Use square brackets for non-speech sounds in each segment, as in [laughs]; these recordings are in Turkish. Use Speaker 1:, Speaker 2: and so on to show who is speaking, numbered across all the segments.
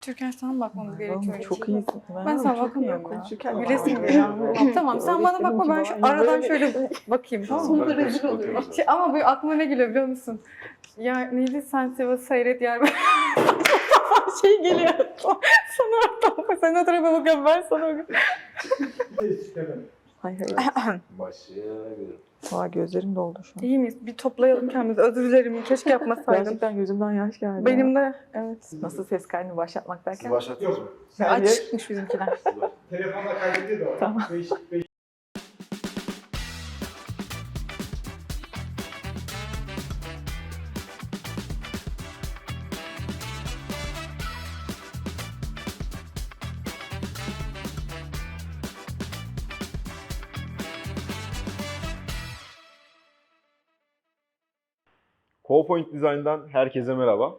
Speaker 1: Türkan sana bakmamız gerekiyor.
Speaker 2: Çok
Speaker 1: için.
Speaker 2: iyisin.
Speaker 1: Ben sana
Speaker 2: iyiyim
Speaker 1: ya.
Speaker 2: bak. [laughs]
Speaker 1: geliyor. tamam sen bana bakma ben şu aradan şöyle [laughs] bakayım tamam mı?
Speaker 3: Sonra rezil oluyor.
Speaker 1: Şey, ama böyle aklıma ne geliyor biliyor musun? Ya neydi sen Sivas seyret yer [laughs] şey geliyor. sana oradan sen o tarafa bakıyorum ben sana bakıyorum.
Speaker 2: Hayır.
Speaker 3: Başlayabilirim.
Speaker 2: Aa, gözlerim doldu şu an.
Speaker 1: İyi miyiz? Bir toplayalım kendimizi. Özür dilerim. Keşke yapmasaydım.
Speaker 2: Gerçekten gözümden yaş geldi.
Speaker 1: Benim de evet.
Speaker 2: Nasıl ses kaydını başlatmak
Speaker 3: Siz
Speaker 2: derken?
Speaker 3: başlatıyorsunuz mu?
Speaker 2: Yani-
Speaker 1: Açıkmış bizimkiler.
Speaker 3: Siz başlatın.
Speaker 4: Telefonla kaydediyor da.
Speaker 2: Tamam.
Speaker 4: Beş, beş.
Speaker 3: CoPoint Design'dan herkese merhaba.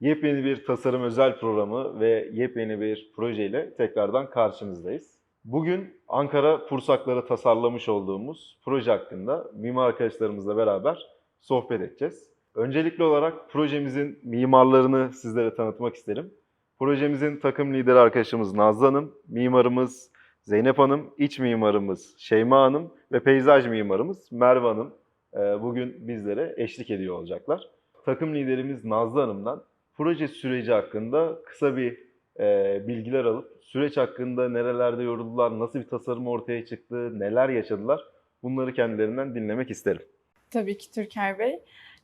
Speaker 3: Yepyeni bir tasarım özel programı ve yepyeni bir projeyle tekrardan karşınızdayız. Bugün Ankara Pursakları tasarlamış olduğumuz proje hakkında mimar arkadaşlarımızla beraber sohbet edeceğiz. Öncelikli olarak projemizin mimarlarını sizlere tanıtmak isterim. Projemizin takım lideri arkadaşımız Nazlı Hanım, mimarımız Zeynep Hanım, iç mimarımız Şeyma Hanım ve peyzaj mimarımız Merve Hanım bugün bizlere eşlik ediyor olacaklar. Takım liderimiz Nazlı Hanım'dan proje süreci hakkında kısa bir e, bilgiler alıp süreç hakkında nerelerde yoruldular, nasıl bir tasarım ortaya çıktı, neler yaşadılar bunları kendilerinden dinlemek isterim.
Speaker 1: Tabii ki Türker Bey.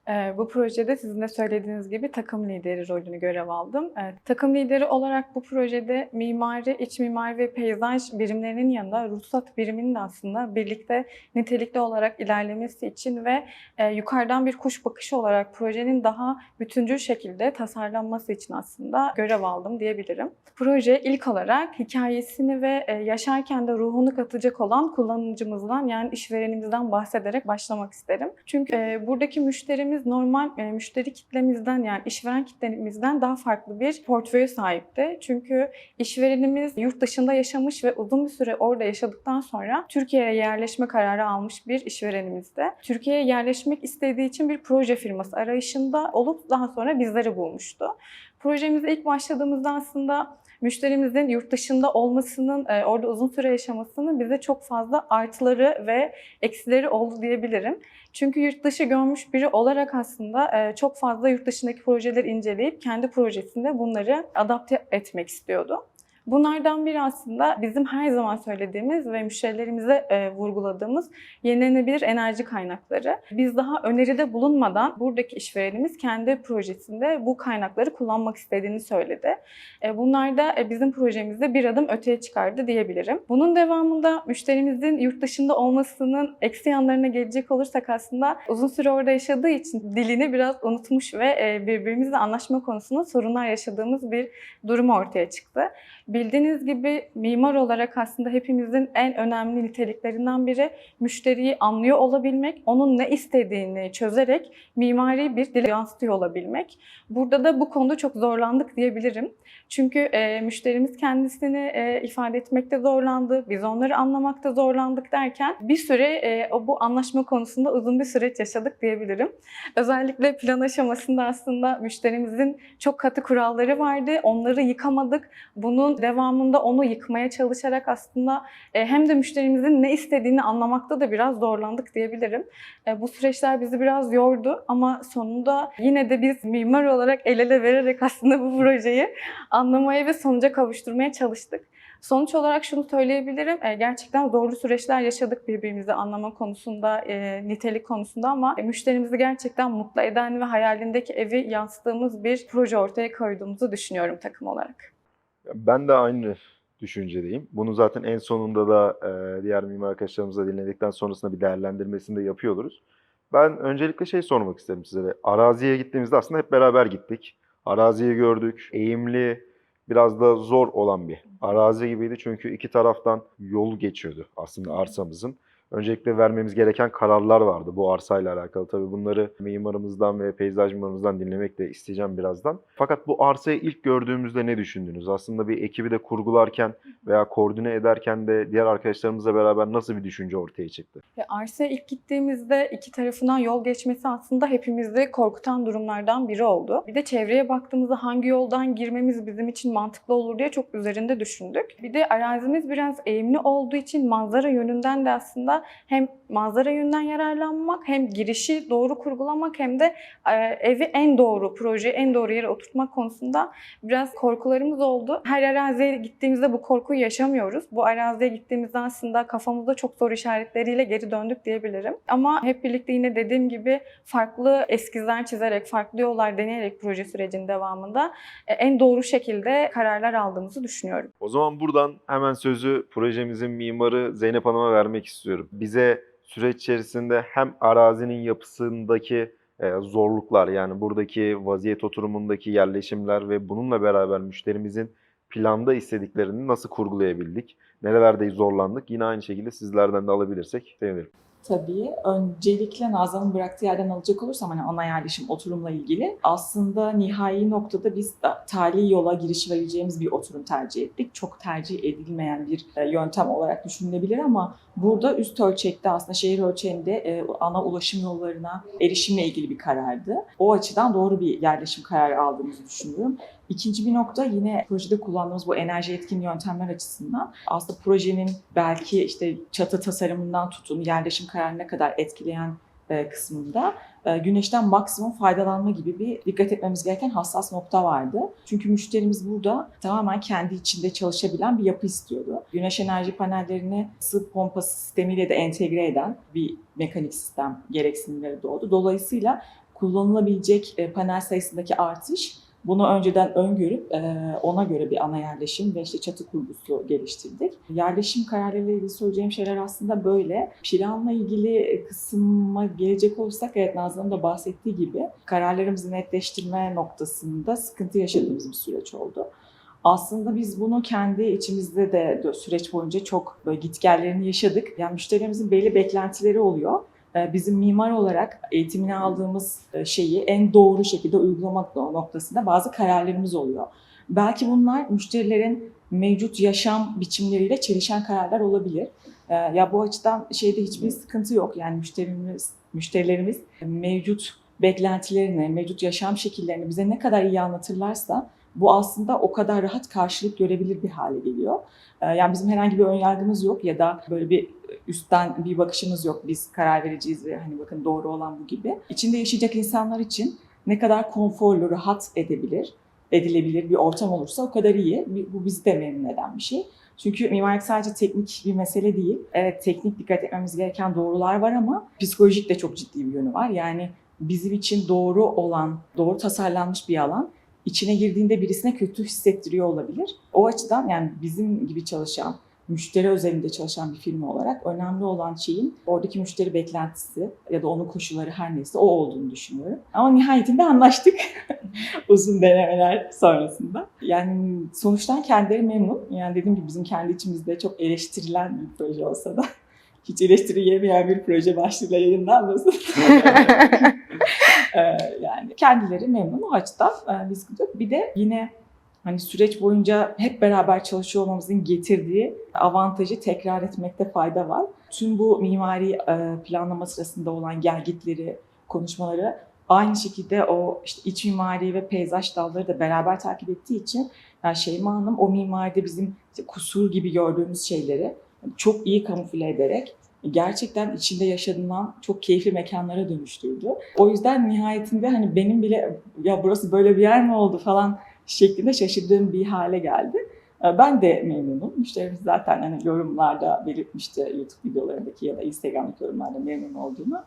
Speaker 1: Ee, bu projede sizin de söylediğiniz gibi takım lideri rolünü görev aldım. Ee, takım lideri olarak bu projede mimari, iç mimari ve peyzaj birimlerinin yanında ruhsat biriminin de aslında birlikte nitelikli olarak ilerlemesi için ve e, yukarıdan bir kuş bakışı olarak projenin daha bütüncül şekilde tasarlanması için aslında görev aldım diyebilirim. Proje ilk olarak hikayesini ve e, yaşarken de ruhunu katacak olan kullanıcımızdan yani işverenimizden bahsederek başlamak isterim. Çünkü e, buradaki müşterimiz normal e, müşteri kitlemizden yani işveren kitlemizden daha farklı bir portföye sahipti. Çünkü işverenimiz yurt dışında yaşamış ve uzun bir süre orada yaşadıktan sonra Türkiye'ye yerleşme kararı almış bir işverenimizdi. Türkiye'ye yerleşmek istediği için bir proje firması arayışında olup daha sonra bizleri bulmuştu. Projemize ilk başladığımızda aslında müşterimizin yurt dışında olmasının, e, orada uzun süre yaşamasının bize çok fazla artıları ve eksileri oldu diyebilirim. Çünkü yurt dışı görmüş biri olarak aslında e, çok fazla yurt dışındaki projeleri inceleyip kendi projesinde bunları adapte etmek istiyordu. Bunlardan biri aslında bizim her zaman söylediğimiz ve müşterilerimize e, vurguladığımız yenilenebilir enerji kaynakları. Biz daha öneride bulunmadan buradaki işverenimiz kendi projesinde bu kaynakları kullanmak istediğini söyledi. E, bunlar da e, bizim projemizde bir adım öteye çıkardı diyebilirim. Bunun devamında müşterimizin yurt dışında olmasının eksi yanlarına gelecek olursak aslında uzun süre orada yaşadığı için dilini biraz unutmuş ve birbirimizle anlaşma konusunda sorunlar yaşadığımız bir durum ortaya çıktı. Bildiğiniz gibi mimar olarak aslında hepimizin en önemli niteliklerinden biri müşteriyi anlıyor olabilmek, onun ne istediğini çözerek mimari bir dile yansıtıyor olabilmek. Burada da bu konuda çok zorlandık diyebilirim. Çünkü e, müşterimiz kendisini e, ifade etmekte zorlandı, biz onları anlamakta zorlandık derken bir süre e, o bu anlaşma konusunda uzun bir süreç yaşadık diyebilirim. Özellikle plan aşamasında aslında müşterimizin çok katı kuralları vardı. Onları yıkamadık. Bunun devamında onu yıkmaya çalışarak aslında e, hem de müşterimizin ne istediğini anlamakta da biraz zorlandık diyebilirim. E, bu süreçler bizi biraz yordu ama sonunda yine de biz mimar olarak el ele vererek aslında bu projeyi anlamaya ve sonuca kavuşturmaya çalıştık. Sonuç olarak şunu söyleyebilirim. e, Gerçekten zorlu süreçler yaşadık birbirimizi anlama konusunda, nitelik konusunda ama müşterimizi gerçekten mutlu eden ve hayalindeki evi yansıttığımız bir proje ortaya koyduğumuzu düşünüyorum takım olarak.
Speaker 3: Ben de aynı düşüncedeyim. Bunu zaten en sonunda da e, diğer mimar arkadaşlarımızla dinledikten sonrasında bir değerlendirmesini de yapıyoruz. Ben öncelikle şey sormak isterim size. Araziye gittiğimizde aslında hep beraber gittik. Araziyi gördük. Eğimli, biraz da zor olan bir arazi gibiydi. Çünkü iki taraftan yol geçiyordu aslında arsamızın. Öncelikle vermemiz gereken kararlar vardı bu arsayla alakalı. Tabii bunları mimarımızdan ve peyzaj mimarımızdan dinlemek de isteyeceğim birazdan. Fakat bu arsayı ilk gördüğümüzde ne düşündünüz? Aslında bir ekibi de kurgularken veya koordine ederken de diğer arkadaşlarımızla beraber nasıl bir düşünce ortaya çıktı?
Speaker 1: Ve arsaya ilk gittiğimizde iki tarafından yol geçmesi aslında hepimizi korkutan durumlardan biri oldu. Bir de çevreye baktığımızda hangi yoldan girmemiz bizim için mantıklı olur diye çok üzerinde düşündük. Bir de arazimiz biraz eğimli olduğu için manzara yönünden de aslında hem manzara yönünden yararlanmak hem girişi doğru kurgulamak hem de e, evi en doğru, projeyi en doğru yere oturtmak konusunda biraz korkularımız oldu. Her araziye gittiğimizde bu korkuyu yaşamıyoruz. Bu araziye gittiğimizde aslında kafamızda çok soru işaretleriyle geri döndük diyebilirim. Ama hep birlikte yine dediğim gibi farklı eskizler çizerek, farklı yollar deneyerek proje sürecinin devamında e, en doğru şekilde kararlar aldığımızı düşünüyorum.
Speaker 3: O zaman buradan hemen sözü projemizin mimarı Zeynep Hanım'a vermek istiyorum. Bize süreç içerisinde hem arazinin yapısındaki e, zorluklar yani buradaki vaziyet oturumundaki yerleşimler ve bununla beraber müşterimizin planda istediklerini nasıl kurgulayabildik? Nerelerde zorlandık? Yine aynı şekilde sizlerden de alabilirsek sevinirim.
Speaker 2: Tabii. Öncelikle Nazan'ın bıraktığı yerden alacak olursam hani ana yerleşim oturumla ilgili aslında nihai noktada biz de tali yola giriş vereceğimiz bir oturum tercih ettik. Çok tercih edilmeyen bir e, yöntem olarak düşünülebilir ama burada üst ölçekte aslında şehir ölçeğinde e, ana ulaşım yollarına erişimle ilgili bir karardı. O açıdan doğru bir yerleşim kararı aldığımızı düşünüyorum. İkinci bir nokta yine projede kullandığımız bu enerji etkin yöntemler açısından aslında projenin belki işte çatı tasarımından tutun yerleşim kararına kadar etkileyen e, kısmında e, güneşten maksimum faydalanma gibi bir dikkat etmemiz gereken hassas nokta vardı. Çünkü müşterimiz burada tamamen kendi içinde çalışabilen bir yapı istiyordu. Güneş enerji panellerini ısı pompası sistemiyle de entegre eden bir mekanik sistem gereksinimleri doğdu. Dolayısıyla kullanılabilecek e, panel sayısındaki artış bunu önceden öngörüp ona göre bir ana yerleşim ve işte çatı kurgusu geliştirdik. Yerleşim kararlarıyla ilgili söyleyeceğim şeyler aslında böyle. Planla ilgili kısma gelecek olursak evet Nazlı'nın da bahsettiği gibi kararlarımızı netleştirme noktasında sıkıntı yaşadığımız bir süreç oldu. Aslında biz bunu kendi içimizde de süreç boyunca çok böyle gitgellerini yaşadık. Yani müşterilerimizin belli beklentileri oluyor bizim mimar olarak eğitimini aldığımız e, şeyi en doğru şekilde uygulamak noktasında bazı kararlarımız oluyor. Belki bunlar müşterilerin mevcut yaşam biçimleriyle çelişen kararlar olabilir. Ee, Ya bu açıdan şeyde hiçbir sıkıntı yok. Yani müşterimiz, müşterilerimiz mevcut beklentilerini, mevcut yaşam şekillerini bize ne kadar iyi anlatırlarsa bu aslında o kadar rahat karşılık görebilir bir hale geliyor. Ee, Yani bizim herhangi bir ön yargımız yok ya da böyle bir üstten bir bakışımız yok. Biz karar vereceğiz ve hani bakın doğru olan bu gibi. İçinde yaşayacak insanlar için ne kadar konforlu, rahat edebilir, edilebilir bir ortam olursa o kadar iyi. Bu bizi de memnun eden bir şey. Çünkü mimarlık sadece teknik bir mesele değil. Evet teknik dikkat etmemiz gereken doğrular var ama psikolojik de çok ciddi bir yönü var. Yani bizim için doğru olan, doğru tasarlanmış bir alan içine girdiğinde birisine kötü hissettiriyor olabilir. O açıdan yani bizim gibi çalışan, müşteri özelinde çalışan bir firma olarak önemli olan şeyin oradaki müşteri beklentisi ya da onun koşulları her neyse o olduğunu düşünüyorum. Ama nihayetinde anlaştık [laughs] uzun denemeler sonrasında. Yani sonuçtan kendileri memnun. Yani dediğim gibi bizim kendi içimizde çok eleştirilen bir proje olsa da hiç eleştiri yemeyen bir proje başlığıyla yayınlanmasın. [laughs] [laughs] Ee, yani kendileri memnun o açıdan e, sıkıntı yok. Bir de yine hani süreç boyunca hep beraber çalışıyor olmamızın getirdiği avantajı tekrar etmekte fayda var. Tüm bu mimari e, planlama sırasında olan gelgitleri, konuşmaları aynı şekilde o işte iç mimari ve peyzaj dalları da beraber takip ettiği için yani Şeyma Hanım o mimaride bizim işte kusur gibi gördüğümüz şeyleri çok iyi kamufle ederek gerçekten içinde yaşadığından çok keyifli mekanlara dönüştürdü. O yüzden nihayetinde hani benim bile ya burası böyle bir yer mi oldu falan şeklinde şaşırdığım bir hale geldi. Ee, Ben de memnunum. Müşterimiz zaten hani yorumlarda belirtmişti YouTube videolarındaki ya da Instagram'daki yorumlarda memnun olduğunu.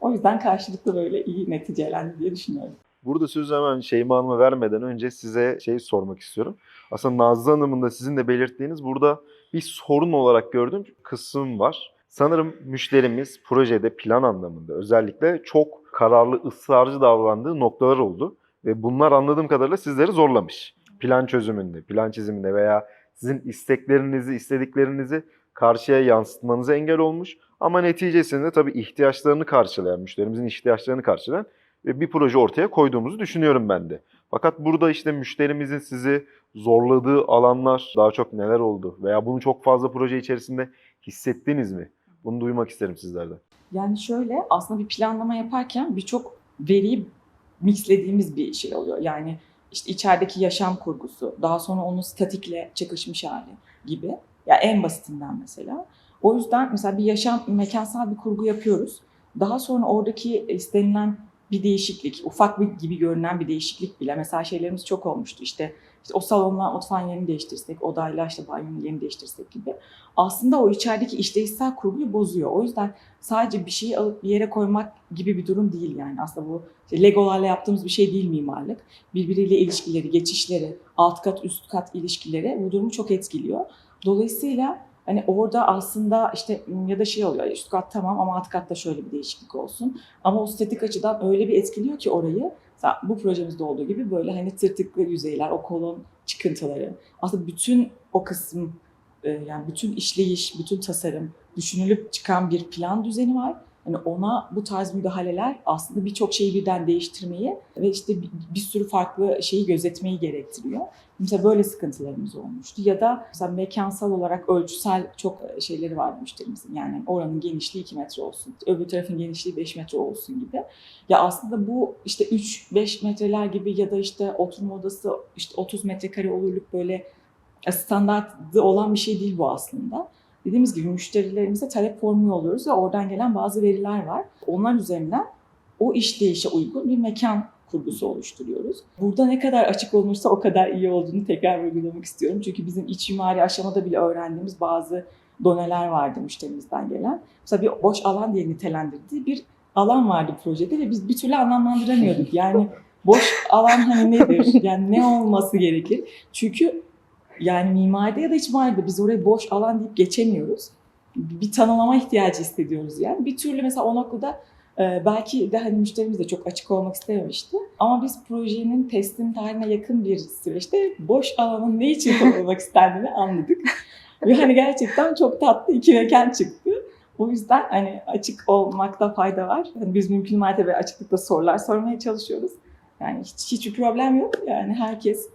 Speaker 2: O yüzden karşılıklı böyle iyi neticelendi diye düşünüyorum.
Speaker 3: Burada sözü hemen Şeyma Hanım'a vermeden önce size şey sormak istiyorum. Aslında Nazlı Hanım'ın da sizin de belirttiğiniz burada bir sorun olarak gördüğüm kısım var. Sanırım müşterimiz projede plan anlamında özellikle çok kararlı, ısrarcı davrandığı noktalar oldu. Ve bunlar anladığım kadarıyla sizleri zorlamış. Plan çözümünde, plan çiziminde veya sizin isteklerinizi, istediklerinizi karşıya yansıtmanıza engel olmuş. Ama neticesinde tabii ihtiyaçlarını karşılayan, müşterimizin ihtiyaçlarını karşılayan ve bir proje ortaya koyduğumuzu düşünüyorum ben de. Fakat burada işte müşterimizin sizi zorladığı alanlar daha çok neler oldu? Veya bunu çok fazla proje içerisinde hissettiniz mi? Bunu duymak isterim sizlerden.
Speaker 2: Yani şöyle aslında bir planlama yaparken birçok veriyi mixlediğimiz bir şey oluyor. Yani işte içerideki yaşam kurgusu, daha sonra onun statikle çakışmış hali gibi. Ya en basitinden mesela. O yüzden mesela bir yaşam, mekansal bir kurgu yapıyoruz. Daha sonra oradaki istenilen bir değişiklik, ufak bir gibi görünen bir değişiklik bile. Mesela şeylerimiz çok olmuştu işte, işte o salonla mutfağın yerini değiştirsek, odayla işte banyonun yerini değiştirsek gibi. Aslında o içerideki işlevsel kurguyu bozuyor. O yüzden sadece bir şeyi alıp bir yere koymak gibi bir durum değil yani. Aslında bu işte Legolarla yaptığımız bir şey değil mimarlık. Birbiriyle ilişkileri, geçişleri, alt kat üst kat ilişkileri bu durumu çok etkiliyor. Dolayısıyla hani orada aslında işte ya da şey oluyor üst kat tamam ama alt katta şöyle bir değişiklik olsun. Ama o statik açıdan öyle bir etkiliyor ki orayı. Bu projemizde olduğu gibi böyle hani tırtıklı yüzeyler, o kolon çıkıntıları. Aslında bütün o kısım e, yani bütün işleyiş, bütün tasarım düşünülüp çıkan bir plan düzeni var. Hani ona bu tarz müdahaleler aslında birçok şeyi birden değiştirmeyi ve işte bir, bir sürü farklı şeyi gözetmeyi gerektiriyor. Mesela böyle sıkıntılarımız olmuştu. Ya da mesela mekansal olarak ölçüsel çok şeyleri vardı müşterimizin. Yani oranın genişliği 2 metre olsun, öbür tarafın genişliği 5 metre olsun gibi. Ya aslında bu işte 3-5 metreler gibi ya da işte oturma odası işte 30 metrekare olurluk böyle standartlı olan bir şey değil bu aslında. Dediğimiz gibi müşterilerimize talep formu oluyoruz ve oradan gelen bazı veriler var. Onlar üzerinden o işleyişe uygun bir mekan kurgusu oluşturuyoruz. Burada ne kadar açık olursa o kadar iyi olduğunu tekrar vurgulamak istiyorum. Çünkü bizim iç mimari aşamada bile öğrendiğimiz bazı doneler vardı müşterimizden gelen. Mesela bir boş alan diye nitelendirdiği bir alan vardı projede ve biz bir türlü anlamlandıramıyorduk. Yani boş alan hani nedir? Yani ne olması gerekir? Çünkü yani mimaride ya da iç mimaride biz orayı boş alan deyip geçemiyoruz. Bir tanımlama ihtiyacı hissediyoruz yani. Bir türlü mesela o noktada e, belki de hani müşterimiz de çok açık olmak istememişti. Ama biz projenin teslim tarihine yakın bir süreçte boş alanın ne için kullanılmak [laughs] istendiğini anladık. Ve hani gerçekten çok tatlı iki mekan çıktı. O yüzden hani açık olmakta fayda var. Hani biz mümkün mertebe açıklıkla sorular sormaya çalışıyoruz. Yani hiç hiçbir problem yok. Yani herkes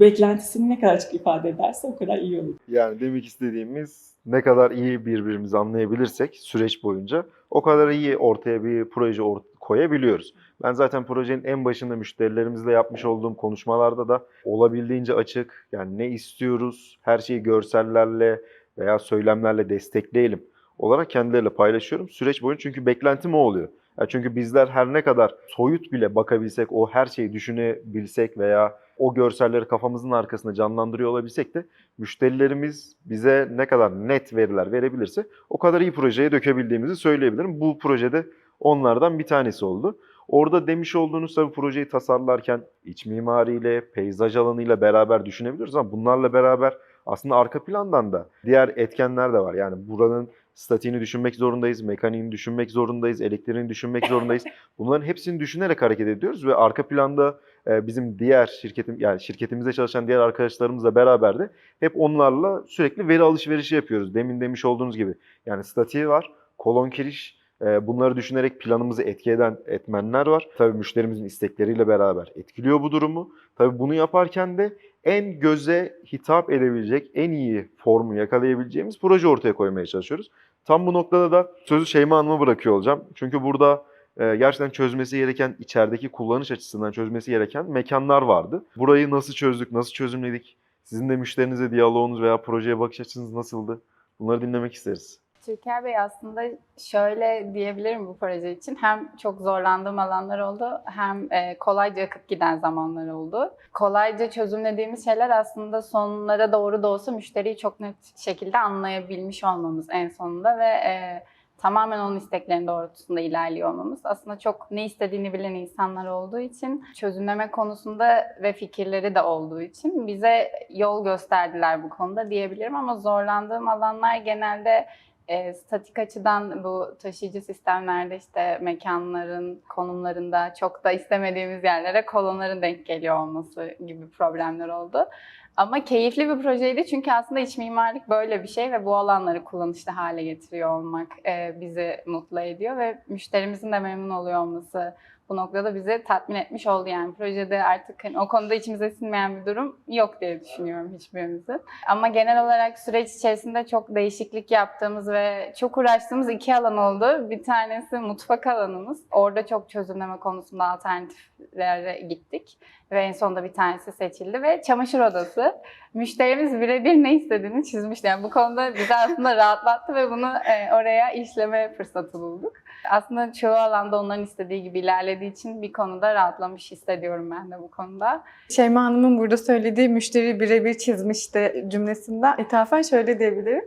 Speaker 2: beklentisini ne kadar açık ifade ederse o kadar iyi olur.
Speaker 3: Yani demek istediğimiz ne kadar iyi birbirimizi anlayabilirsek süreç boyunca o kadar iyi ortaya bir proje or- koyabiliyoruz. Ben zaten projenin en başında müşterilerimizle yapmış olduğum konuşmalarda da olabildiğince açık, yani ne istiyoruz, her şeyi görsellerle veya söylemlerle destekleyelim olarak kendileriyle paylaşıyorum. Süreç boyunca çünkü beklentim o oluyor. Çünkü bizler her ne kadar soyut bile bakabilsek, o her şeyi düşünebilsek veya o görselleri kafamızın arkasında canlandırıyor olabilsek de müşterilerimiz bize ne kadar net veriler verebilirse o kadar iyi projeye dökebildiğimizi söyleyebilirim. Bu projede onlardan bir tanesi oldu. Orada demiş olduğunuz tabii projeyi tasarlarken iç mimariyle, peyzaj alanıyla beraber düşünebiliyoruz ama bunlarla beraber aslında arka plandan da diğer etkenler de var. Yani buranın statiğini düşünmek zorundayız, mekaniğini düşünmek zorundayız, elektriğini düşünmek zorundayız. [laughs] Bunların hepsini düşünerek hareket ediyoruz ve arka planda e, bizim diğer şirketim yani şirketimizde çalışan diğer arkadaşlarımızla beraber de hep onlarla sürekli veri alışverişi yapıyoruz. Demin demiş olduğunuz gibi. Yani statiği var, kolon kiriş, e, bunları düşünerek planımızı etki eden etmenler var. Tabii müşterimizin istekleriyle beraber etkiliyor bu durumu. Tabii bunu yaparken de en göze hitap edebilecek, en iyi formu yakalayabileceğimiz proje ortaya koymaya çalışıyoruz. Tam bu noktada da sözü Şeyma Hanım'a bırakıyor olacağım. Çünkü burada e, gerçekten çözmesi gereken, içerideki kullanış açısından çözmesi gereken mekanlar vardı. Burayı nasıl çözdük, nasıl çözümledik? Sizin de müşterinize diyaloğunuz veya projeye bakış açınız nasıldı? Bunları dinlemek isteriz.
Speaker 4: Türker Bey aslında şöyle diyebilirim bu proje için. Hem çok zorlandığım alanlar oldu hem e, kolayca akıp giden zamanlar oldu. Kolayca çözümlediğimiz şeyler aslında sonlara doğru da olsa müşteriyi çok net şekilde anlayabilmiş olmamız en sonunda ve e, tamamen onun isteklerinin doğrultusunda ilerliyor olmamız. Aslında çok ne istediğini bilen insanlar olduğu için çözümleme konusunda ve fikirleri de olduğu için bize yol gösterdiler bu konuda diyebilirim ama zorlandığım alanlar genelde e, statik açıdan bu taşıyıcı sistemlerde işte mekanların konumlarında çok da istemediğimiz yerlere kolonların denk geliyor olması gibi problemler oldu. Ama keyifli bir projeydi çünkü aslında iç mimarlık böyle bir şey ve bu alanları kullanışlı hale getiriyor olmak e, bizi mutlu ediyor ve müşterimizin de memnun oluyor olması bu noktada bizi tatmin etmiş oldu yani projede artık hani o konuda içimize sinmeyen bir durum yok diye düşünüyorum hiçbirimizin. Ama genel olarak süreç içerisinde çok değişiklik yaptığımız ve çok uğraştığımız iki alan oldu. Bir tanesi mutfak alanımız. Orada çok çözümleme konusunda alternatiflere gittik ve en sonunda bir tanesi seçildi ve çamaşır odası. Müşterimiz birebir ne istediğini çizmişti. Yani bu konuda bizi aslında rahatlattı ve bunu e, oraya işleme fırsatı bulduk. Aslında çoğu alanda onların istediği gibi ilerlediği için bir konuda rahatlamış hissediyorum ben de bu konuda.
Speaker 1: Şeyma Hanım'ın burada söylediği müşteri birebir çizmişti cümlesinden ithafen şöyle diyebilirim.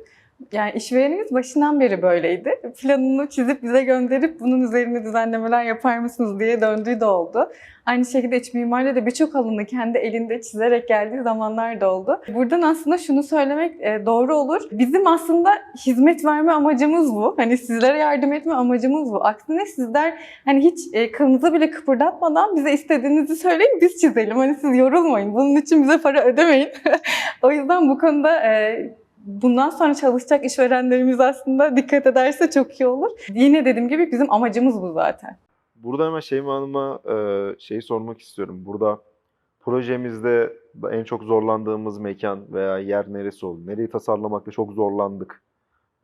Speaker 1: Yani işverenimiz başından beri böyleydi. Planını çizip bize gönderip bunun üzerine düzenlemeler yapar mısınız diye döndüğü de oldu. Aynı şekilde iç mimaride de birçok alanı kendi elinde çizerek geldiği zamanlar da oldu. Buradan aslında şunu söylemek e, doğru olur. Bizim aslında hizmet verme amacımız bu. Hani sizlere yardım etme amacımız bu. Aksine sizler hani hiç e, kılınızı bile kıpırdatmadan bize istediğinizi söyleyin biz çizelim. Hani siz yorulmayın. Bunun için bize para ödemeyin. [laughs] o yüzden bu konuda e, bundan sonra çalışacak işverenlerimiz aslında dikkat ederse çok iyi olur. Yine dediğim gibi bizim amacımız bu zaten.
Speaker 3: Burada hemen Şeyma Hanım'a e, şeyi sormak istiyorum. Burada projemizde en çok zorlandığımız mekan veya yer neresi oldu? Nereyi tasarlamakta çok zorlandık?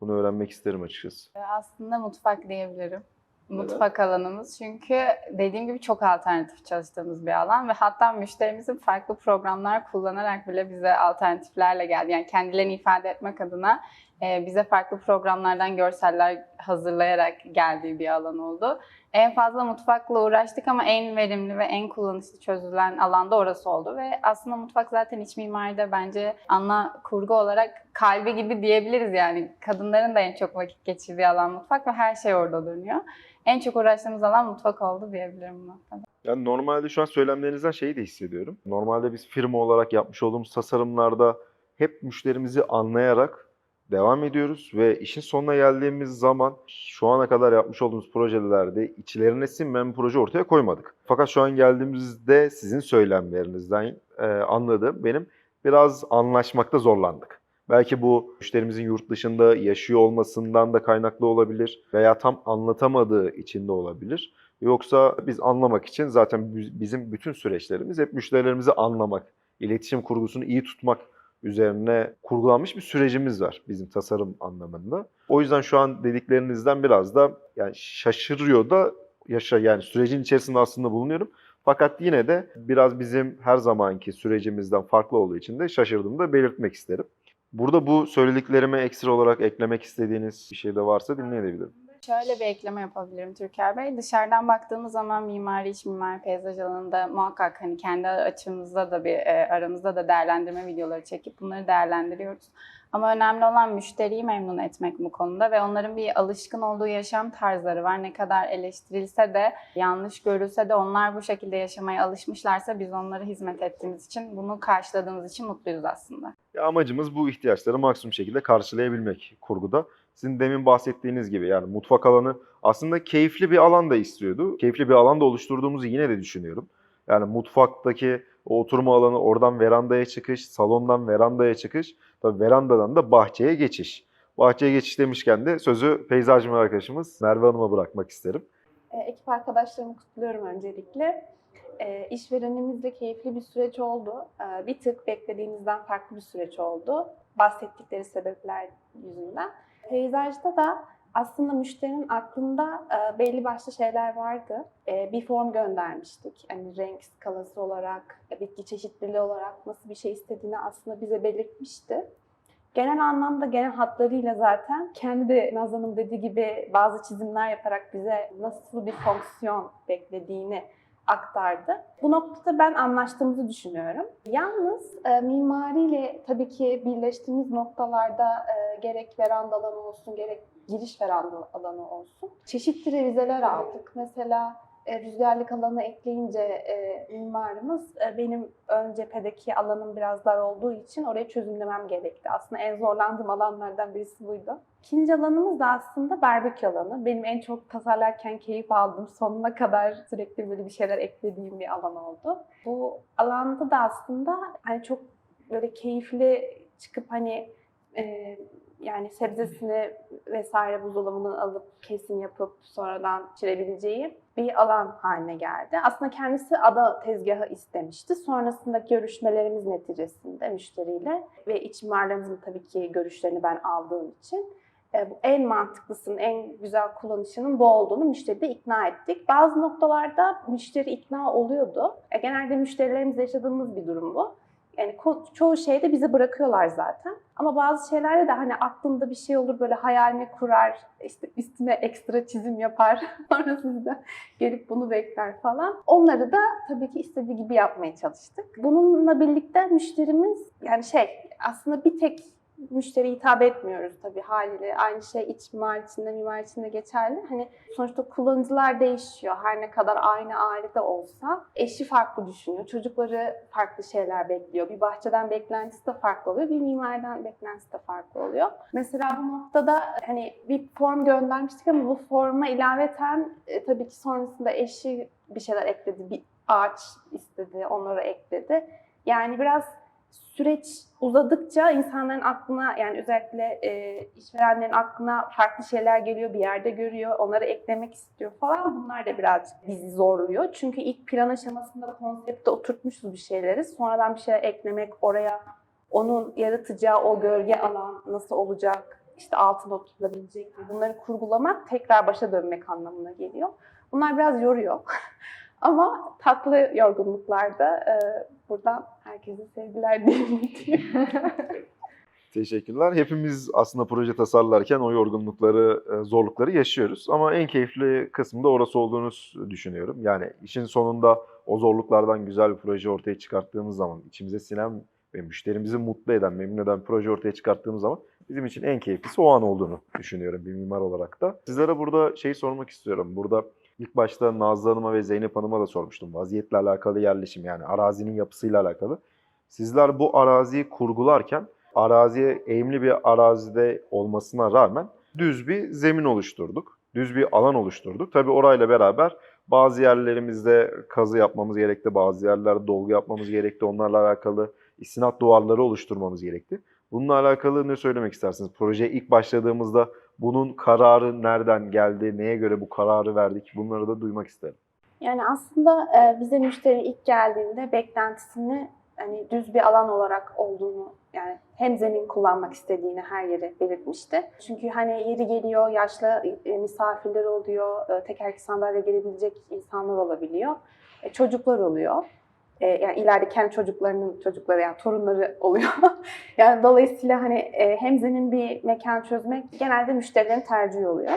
Speaker 3: Bunu öğrenmek isterim açıkçası.
Speaker 4: Ee, Aslında mutfak diyebilirim. Mutfak alanımız çünkü dediğim gibi çok alternatif çalıştığımız bir alan ve hatta müşterimizin farklı programlar kullanarak bile bize alternatiflerle geldi. Yani kendilerini ifade etmek adına bize farklı programlardan görseller hazırlayarak geldiği bir alan oldu. En fazla mutfakla uğraştık ama en verimli ve en kullanışlı çözülen alanda orası oldu ve aslında mutfak zaten iç mimaride bence ana kurgu olarak kalbi gibi diyebiliriz yani. Kadınların da en çok vakit geçirdiği alan mutfak ve her şey orada dönüyor. En çok uğraştığımız alan mutfak oldu diyebilirim noktada.
Speaker 3: Yani normalde şu an söylemlerinizden şeyi de hissediyorum. Normalde biz firma olarak yapmış olduğumuz tasarımlarda hep müşterimizi anlayarak devam ediyoruz ve işin sonuna geldiğimiz zaman şu ana kadar yapmış olduğumuz projelerde içlerine sinmeyen bir proje ortaya koymadık. Fakat şu an geldiğimizde sizin söylemlerinizden e, anladığım benim biraz anlaşmakta zorlandık. Belki bu müşterimizin yurt dışında yaşıyor olmasından da kaynaklı olabilir veya tam anlatamadığı için de olabilir. Yoksa biz anlamak için zaten bi- bizim bütün süreçlerimiz hep müşterilerimizi anlamak, iletişim kurgusunu iyi tutmak üzerine kurgulanmış bir sürecimiz var bizim tasarım anlamında. O yüzden şu an dediklerinizden biraz da yani şaşırıyor da yaşa yani sürecin içerisinde aslında bulunuyorum. Fakat yine de biraz bizim her zamanki sürecimizden farklı olduğu için de şaşırdığımı da belirtmek isterim. Burada bu söylediklerime ekstra olarak eklemek istediğiniz bir şey de varsa dinleyebilirim.
Speaker 4: Şöyle bir ekleme yapabilirim Türker Bey. Dışarıdan baktığımız zaman mimari, iç mimari, peyzaj alanında muhakkak hani kendi açımızda da bir e, aramızda da değerlendirme videoları çekip bunları değerlendiriyoruz. Ama önemli olan müşteriyi memnun etmek bu konuda ve onların bir alışkın olduğu yaşam tarzları var. Ne kadar eleştirilse de, yanlış görülse de onlar bu şekilde yaşamaya alışmışlarsa biz onlara hizmet ettiğimiz için, bunu karşıladığımız için mutluyuz aslında.
Speaker 3: Ya amacımız bu ihtiyaçları maksimum şekilde karşılayabilmek kurguda. Sizin demin bahsettiğiniz gibi yani mutfak alanı aslında keyifli bir alan da istiyordu. Keyifli bir alan da oluşturduğumuzu yine de düşünüyorum. Yani mutfaktaki o oturma alanı, oradan verandaya çıkış, salondan verandaya çıkış, tabii verandadan da bahçeye geçiş. Bahçeye geçiş demişken de sözü peyzaj arkadaşımız Merve Hanım'a bırakmak isterim.
Speaker 5: E, Ekip arkadaşlarımı kutluyorum öncelikle. E, işverenimizle keyifli bir süreç oldu. E, bir tık beklediğimizden farklı bir süreç oldu. Bahsettikleri sebepler yüzünden. Peyzajda da aslında müşterinin aklında e, belli başlı şeyler vardı. E, bir form göndermiştik. Hani renk skalası olarak, e, bitki çeşitliliği olarak nasıl bir şey istediğini aslında bize belirtmişti. Genel anlamda genel hatlarıyla zaten kendi de Hanım dediği gibi bazı çizimler yaparak bize nasıl bir fonksiyon beklediğini aktardı. Bu noktada ben anlaştığımızı düşünüyorum. Yalnız e, mimariyle tabii ki birleştiğimiz noktalarda e, gerek veranda alanı olsun gerek giriş veranda alanı olsun. Çeşitli revizeler aldık. Mesela e, rüzgarlık alanı ekleyince e, mimarımız e, benim ön cephedeki alanım biraz dar olduğu için orayı çözümlemem gerekti. Aslında en zorlandığım alanlardan birisi buydu. İkinci alanımız da aslında barbekü alanı. Benim en çok tasarlarken keyif aldığım, sonuna kadar sürekli böyle bir şeyler eklediğim bir alan oldu. Bu alanda da aslında hani çok böyle keyifli çıkıp hani e, yani sebzesini vesaire buzdolabından alıp kesim yapıp sonradan pişirebileceği bir alan haline geldi. Aslında kendisi ada tezgahı istemişti. Sonrasındaki görüşmelerimiz neticesinde müşteriyle ve iç mimarlarımızın tabii ki görüşlerini ben aldığım için en mantıklısının, en güzel kullanışının bu olduğunu müşteri de ikna ettik. Bazı noktalarda müşteri ikna oluyordu. E, genelde müşterilerimizle yaşadığımız bir durum bu. Yani çoğu şeyde bizi bırakıyorlar zaten. Ama bazı şeylerde de hani aklında bir şey olur böyle hayalini kurar, işte üstüne ekstra çizim yapar. [laughs] Sonrasında gelip bunu bekler falan. Onları da tabii ki istediği gibi yapmaya çalıştık. Bununla birlikte müşterimiz yani şey aslında bir tek müşteriye hitap etmiyoruz tabii haliyle. Aynı şey iç mimar içinde, mimar içinde geçerli. Hani sonuçta kullanıcılar değişiyor. Her ne kadar aynı ailede olsa eşi farklı düşünüyor. Çocukları farklı şeyler bekliyor. Bir bahçeden beklentisi de farklı oluyor. Bir mimardan beklentisi de farklı oluyor. Mesela bu noktada hani bir form göndermiştik ama bu forma ilaveten e, tabii ki sonrasında eşi bir şeyler ekledi. Bir ağaç istedi, onları ekledi. Yani biraz süreç uzadıkça insanların aklına yani özellikle e, işverenlerin aklına farklı şeyler geliyor, bir yerde görüyor, onları eklemek istiyor falan. Bunlar da birazcık bizi zorluyor. Çünkü ilk plan aşamasında konsepte oturtmuşuz bir şeyleri. Sonradan bir şeyler eklemek, oraya onun yaratacağı o gölge alan nasıl olacak, işte altına oturulabilecek mi? Bunları kurgulamak tekrar başa dönmek anlamına geliyor. Bunlar biraz yoruyor. [laughs] Ama tatlı yorgunluklarda e, buradan herkese sevgiler [laughs] dilerim.
Speaker 3: Teşekkürler. Hepimiz aslında proje tasarlarken o yorgunlukları, e, zorlukları yaşıyoruz. Ama en keyifli kısmı da orası olduğunu düşünüyorum. Yani işin sonunda o zorluklardan güzel bir proje ortaya çıkarttığımız zaman, içimize sinen ve müşterimizi mutlu eden, memnun eden bir proje ortaya çıkarttığımız zaman bizim için en keyiflisi o an olduğunu düşünüyorum bir mimar olarak da. Sizlere burada şey sormak istiyorum. Burada ilk başta Nazlı Hanım'a ve Zeynep Hanım'a da sormuştum. Vaziyetle alakalı yerleşim yani arazinin yapısıyla alakalı. Sizler bu araziyi kurgularken araziye eğimli bir arazide olmasına rağmen düz bir zemin oluşturduk. Düz bir alan oluşturduk. Tabii orayla beraber bazı yerlerimizde kazı yapmamız gerekti, bazı yerlerde dolgu yapmamız gerekti. Onlarla alakalı istinat duvarları oluşturmamız gerekti. Bununla alakalı ne söylemek istersiniz? Projeye ilk başladığımızda bunun kararı nereden geldi, neye göre bu kararı verdik? Bunları da duymak isterim.
Speaker 5: Yani aslında e, bize müşteri ilk geldiğinde beklentisini hani düz bir alan olarak olduğunu yani hem zemin kullanmak istediğini her yere belirtmişti. Çünkü hani yeri geliyor yaşlı e, misafirler oluyor, e, tekerlekli sandalye gelebilecek insanlar olabiliyor, çocuklar oluyor. E, yani ileride kendi çocuklarının çocukları yani torunları oluyor. [laughs] yani dolayısıyla hani e, hem bir mekan çözmek genelde müşterilerin tercihi oluyor.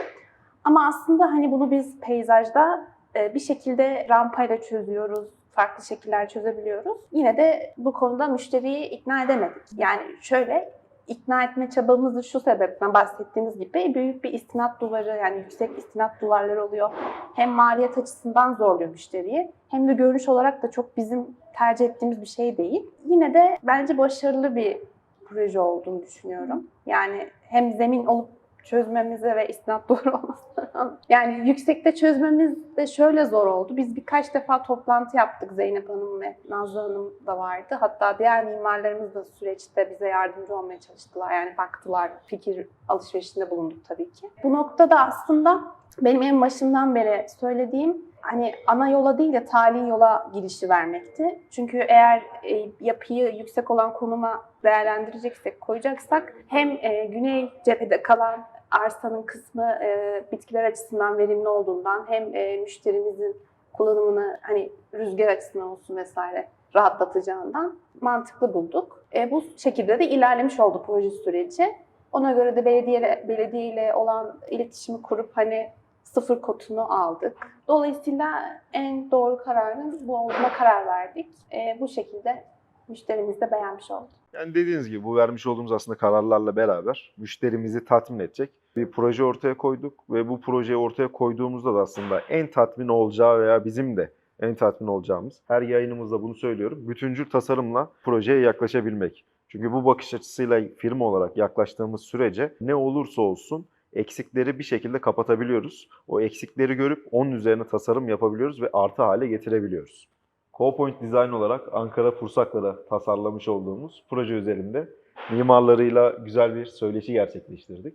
Speaker 5: Ama aslında hani bunu biz peyzajda e, bir şekilde rampayla çözüyoruz, farklı şekiller çözebiliyoruz. Yine de bu konuda müşteriyi ikna edemedik. Yani şöyle ikna etme çabamız da şu sebepten bahsettiğiniz gibi büyük bir istinat duvarı yani yüksek istinat duvarları oluyor. Hem maliyet açısından zorluyor müşteriyi hem de görünüş olarak da çok bizim tercih ettiğimiz bir şey değil. Yine de bence başarılı bir proje olduğunu düşünüyorum. Yani hem zemin olup çözmemize ve istinat duvarı [laughs] olmasına. Yani yüksekte çözmemiz de şöyle zor oldu. Biz birkaç defa toplantı yaptık. Zeynep Hanım ve Nazlı Hanım da vardı. Hatta diğer mimarlarımız da süreçte bize yardımcı olmaya çalıştılar. Yani baktılar, fikir alışverişinde bulunduk tabii ki. Bu noktada aslında benim en başından beri söylediğim hani ana yola değil de tali yola girişi vermekti. Çünkü eğer e, yapıyı yüksek olan konuma değerlendireceksek, koyacaksak hem e, güney cephede kalan arsanın kısmı e, bitkiler açısından verimli olduğundan hem e, müşterimizin kullanımını hani rüzgar açısından olsun vesaire rahatlatacağından mantıklı bulduk. E, bu şekilde de ilerlemiş oldu proje süreci. Ona göre de belediye belediye ile olan iletişimi kurup hani sıfır kotunu aldık. Dolayısıyla en doğru kararın bu olduğuna karar verdik. E, bu şekilde müşterimiz de beğenmiş oldu.
Speaker 3: Yani dediğiniz gibi bu vermiş olduğumuz aslında kararlarla beraber müşterimizi tatmin edecek bir proje ortaya koyduk ve bu projeyi ortaya koyduğumuzda da aslında en tatmin olacağı veya bizim de en tatmin olacağımız her yayınımızda bunu söylüyorum. Bütüncül tasarımla projeye yaklaşabilmek. Çünkü bu bakış açısıyla firma olarak yaklaştığımız sürece ne olursa olsun eksikleri bir şekilde kapatabiliyoruz. O eksikleri görüp onun üzerine tasarım yapabiliyoruz ve artı hale getirebiliyoruz. Co-Point Design olarak Ankara Pursaklar'a tasarlamış olduğumuz proje üzerinde mimarlarıyla güzel bir söyleşi gerçekleştirdik.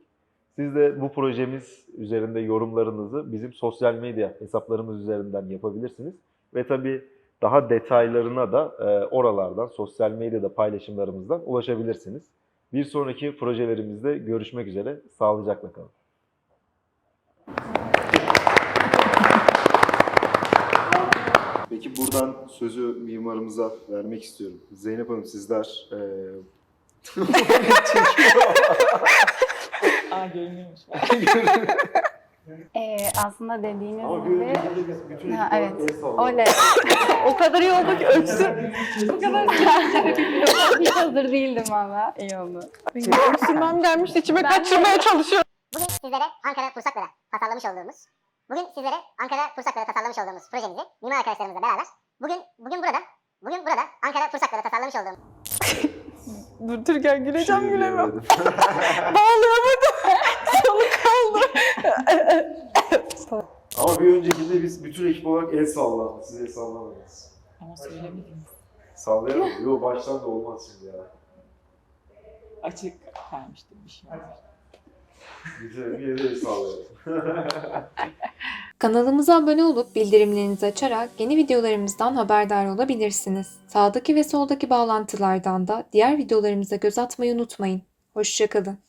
Speaker 3: Siz de bu projemiz üzerinde yorumlarınızı bizim sosyal medya hesaplarımız üzerinden yapabilirsiniz. Ve tabii daha detaylarına da e, oralardan, sosyal medyada paylaşımlarımızdan ulaşabilirsiniz. Bir sonraki projelerimizde görüşmek üzere. Sağlıcakla kalın. Peki buradan sözü mimarımıza vermek istiyorum. Zeynep Hanım sizler e, [laughs]
Speaker 2: Aa görünüyormuş.
Speaker 4: Ee, [laughs] aslında dediğiniz
Speaker 3: Ama
Speaker 4: gibi
Speaker 3: bütün
Speaker 4: Ha, evet. Oley. [laughs] o kadar iyi oldu ki öksür. Bu kadar Hiç [laughs] hazır değildim valla. İyi oldu.
Speaker 1: Öksürmem gelmiş içime
Speaker 4: Ben-
Speaker 1: kaçırmaya çalışıyorum.
Speaker 6: Bugün sizlere Ankara Pursaklar'a tasarlamış olduğumuz, bugün sizlere Ankara Pursaklar'a tasarlamış olduğumuz projemizi mimar arkadaşlarımızla beraber bugün bugün burada bugün burada Ankara Pursaklar'a tasarlamış olduğumuz [laughs]
Speaker 1: Dur Türkan güleceğim
Speaker 3: Şey.
Speaker 1: Bağlıyor burada. Sonu kaldı.
Speaker 3: Ama bir öncekinde biz bütün ekip olarak el salladık. Siz el sallamadınız.
Speaker 2: Ama söylemediniz.
Speaker 3: Sallayalım. Yok baştan da olmaz şimdi ya.
Speaker 2: Açık vermiştim bir şey.
Speaker 3: Güzel bir yere sallayalım. [laughs]
Speaker 7: Kanalımıza abone olup bildirimlerinizi açarak yeni videolarımızdan haberdar olabilirsiniz. Sağdaki ve soldaki bağlantılardan da diğer videolarımıza göz atmayı unutmayın. Hoşçakalın.